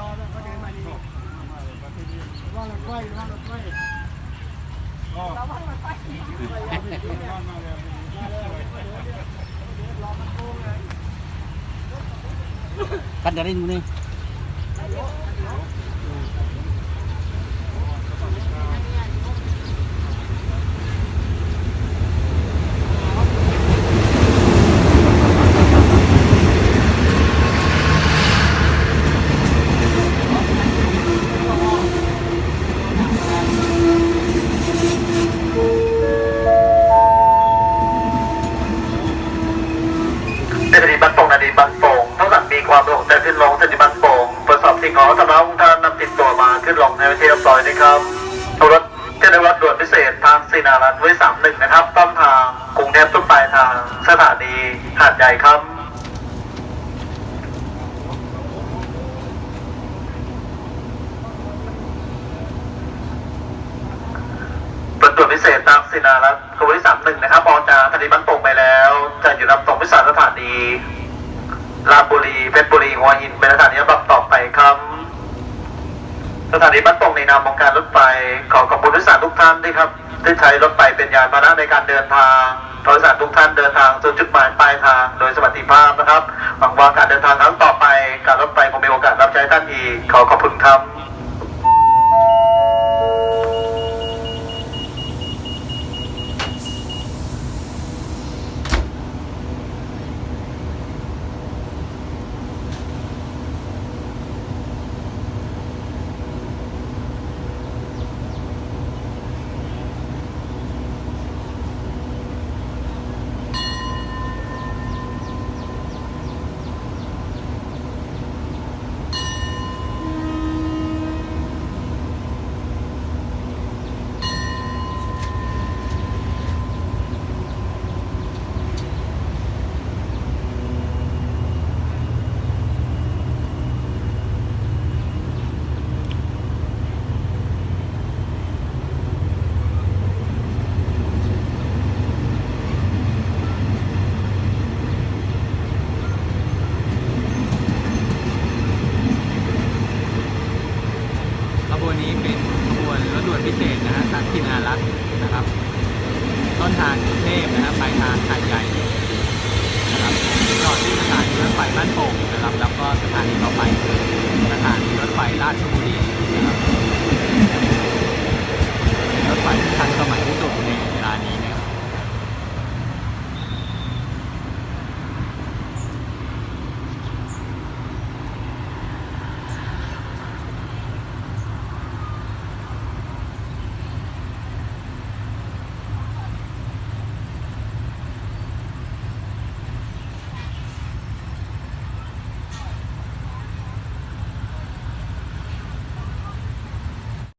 รอแล้วเขาเดินมาดีว่างรถไฟว่างรถไฟเราว่างรถไฟกันจะได้ดูนี่ สถานีบ้านโป่งนาดีบ้านโป่งเท่ากับมี ความลงแต่ขึ้นลงสถานีบ้านโป่งตรวจสอบสิ่งของสำหรับท่านนำติดตัวมาขึ้นลงในประเทศเรียบร้อยนะครับรถเจ้าหน้าที่ด่วนพิเศษทางสีนารัตไว้สามหนึ่งนะครับต้นทางกรุงเทพต้นปลายทางสถานีหาดใหญ่ครับรถด่วนพิเศษทางสินารัตขบวนที่สามหนึ่งนะครับออกจากสถานีบ้านโป่งไปแล้ว จะอยู่ลำตรงพิสารสถานี ราชบุรีเพชรบุรีหัวหินเป็นสถานีลำดับต่อไปครับ สถานีบ้านโป่งในนามของการรถไฟขอขอบคุณทุกสารทุกท่านด้วยครับที่ใช้รถไฟเป็นยานพาหนะในการเดินทางโดยสารทุกท่านเดินทางสู่จุดหมายปลายทางโดยสวัสดิภาพนะครับหวังว่าการเดินทางครั้งต่อไป การรถไฟคงมีโอกาสรับใช้ท่านอีกขอขอบคุณครับะสักทินารัตนะครับ ต้นทางกรุงเทพนะครับปลายทางหาดใหญ่นะครับจอดที่สถานีรถไฟบ้านโป่งนะครับ แล้วก็สถานีต่อไปสถานีรถไฟราชบุรีนะครับรถไฟที่ทันสมัยที่สุดในเวลานี้นะครับ